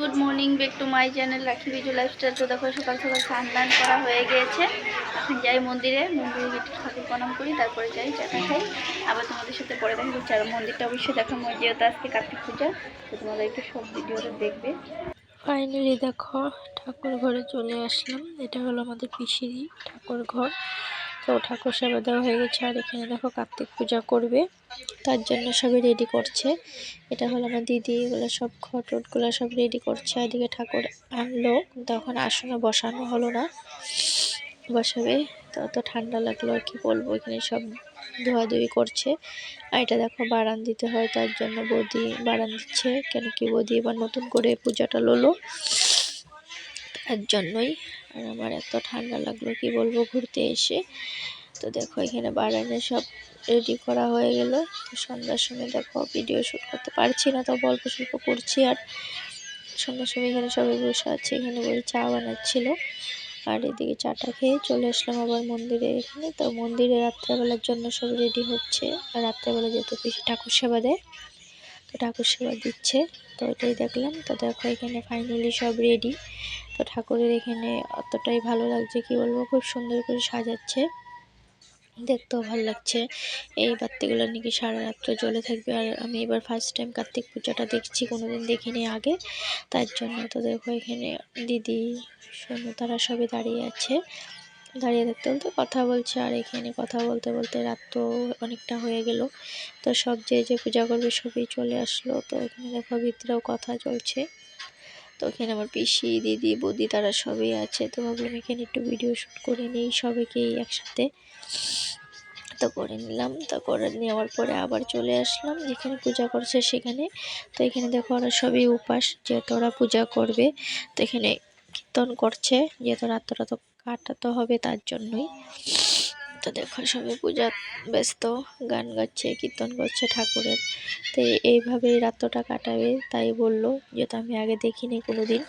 Good morning back to my channel Rakhi Biju lifestyle তো দেখো, সকাল সকাল স্নান টান করা হয়ে গিয়েছে। এখন যাই মন্দিরে মন্দিরে একটু ঠাকুর প্রণাম করি, তারপরে যাই চাটা খাই। আবার তোমাদের সাথে পরে দেখা যাচ্ছে আর মন্দিরটা অবশ্যই দেখো আমার যেহেতু আজকে কার্তিক পূজা। তো তোমাদের একটু সব ভিডিওটা দেখবে। ফাইনালি দেখো, ঠাকুর ঘরে চলে আসলাম। এটা হলো আমাদের পিসিরি ঠাকুর ঘর। তো ঠাকুর সেবা দেওয়া হয়ে গেছে। আর এখানে দেখো কার্তিক পূজা করবে। তার জন্য সবই রেডি করছে। এটা হলো আমার দিদি, এগুলো সব ঘট টটগুলো সব রেডি করছে। এদিকে ঠাকুর আনলো। তখন আসনে বসানো হলো না। বসাবে। তো অত ঠান্ডা লাগল আর কি বলব, এখানে সব ধোয়াধুয়ি করছে। আর এটা দেখো বারান দিতে হয়, তার জন্য বৌদি বারান দিচ্ছে। কেন কি বৌদি এবার নতুন করে পূজাটা ললো। তার জন্যই। আর আমার এত ঠান্ডা লাগল, কি বলব, ঘুরতে এসে। তো দেখো, এখানে বারানে সব রেডি করা হয়ে গেল। তো সন্ধ্যার সময় দেখো ভিডিও শ্যুট করতে পারছি না তো গল্প স্বল্প করছি আর সন্ধ্যার সময় এখানে সবাই বসে আছে, এখানে বই চা বানাচ্ছিল। আর এদিকে চাটা খেয়ে চলে আসলাম আবার মন্দিরে এখানে। তো মন্দিরে রাত্রেবেলার জন্য সব রেডি হচ্ছে। আর রাত্রেবেলা যেহেতু বেশি ঠাকুর সেবা দেয় ঠাকুর সেবা দিচ্ছে। তো এটাই দেখলাম। তো দেখো এখানে ফাইনালি সব রেডি তো ঠাকুরের এখানে অতটাই ভালো লাগছে, কি বলব, খুব সুন্দর করে সাজাচ্ছে। দেখতেও ভালো লাগছে। এই বাত্তিগুলো নাকি সারা রাত্র জ্বলে থাকবে। আর আমি এবার ফার্স্ট টাইম কার্তিক পূজাটা দেখছি, কোনোদিন দেখিনি আগে। তার জন্য তো দেখো এখানে দিদি সোনু তারা সবাই দাঁড়িয়ে আছে। দাঁড়িয়ে থাকতে বলতে কথা বলছে আর এখানে কথা বলতে বলতে রাত তো অনেকটা হয়ে গেল। তো সব যে যে পূজা করবে সবই চলে আসলো। তো এখানে দেখো ভিতরেও কথা চলছে। তো এখানে আমার পিসি, দিদি, বৌদি তারা সবই আছে। তো ভাবলাম এখানে একটু ভিডিও শ্যুট করে নিই সবাইকেই একসাথে। তো করে নিলাম। তো করে নেওয়ার পরে আবার চলে আসলাম। যেখানে পূজা করছে সেখানে। তো এখানে দেখো ওরা সবই উপাস, যেহেতু ওরা পূজা করবে। তো এখানে কীর্তন করছে, যেহেতু রাত্রটা তো কাটাতে হবে তার জন্যই। তো দেখো, সবাই পূজা ব্যস্ত, গান গাচ্ছে, কীর্তন করছে ঠাকুরের। তো এইভাবেই রাত্রটা কাটাবে, তাই বলল যেহেতু আমি আগে দেখিনি কোনো দিন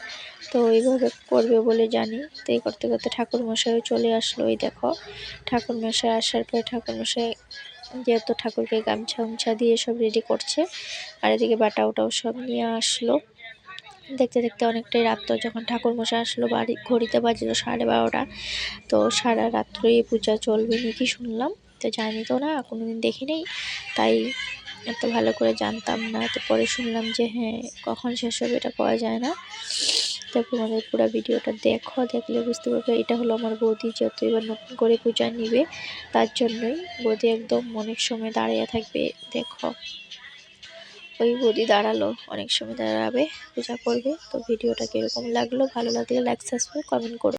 তো এইভাবে করবে বলে জানি। তো এই করতে করতে ঠাকুরমশাইও চলে আসলো। ওই দেখো, ঠাকুরমশাই আসার পরে ঠাকুরমশাই যেহেতু ঠাকুরকে গামছা উমছা দিয়ে সব রেডি করছে, আর এদিকে বাটা ওটাও সব নিয়ে আসলো। দেখতে দেখতে অনেকটাই রাত যখন ঠাকুর মশাই আসলো বাড়ি, ঘড়িতে বাজলো সাড়ে বারোটা। তো সারা রাত্রই পূজা চলবে নাকি শুনলাম? তো জানি তো না, কোনোদিন দেখি নেই। তাই এত ভালো করে জানতাম না। তো পরে শুনলাম যে হ্যাঁ কখন শেষ হবে এটা পাওয়া যায় না। তো তোমাদের পুরো ভিডিওটা দেখো, দেখলে বুঝতে পারবে এটা হলো আমার বৌদি যেহেতু এবার নতুন করে পূজা নিবে, তার জন্যই বৌদি একদম অনেক সময় দাঁড়িয়ে থাকবে, দেখো। ওই বৌদি দাঁড়াল। অনেক সময় দাঁড়াবে, পূজা করবে। তো ভিডিওটা কীরকম লাগল, ভালো লাগলে লাইক সাবস্ক্রাইব কমেন্ট করো।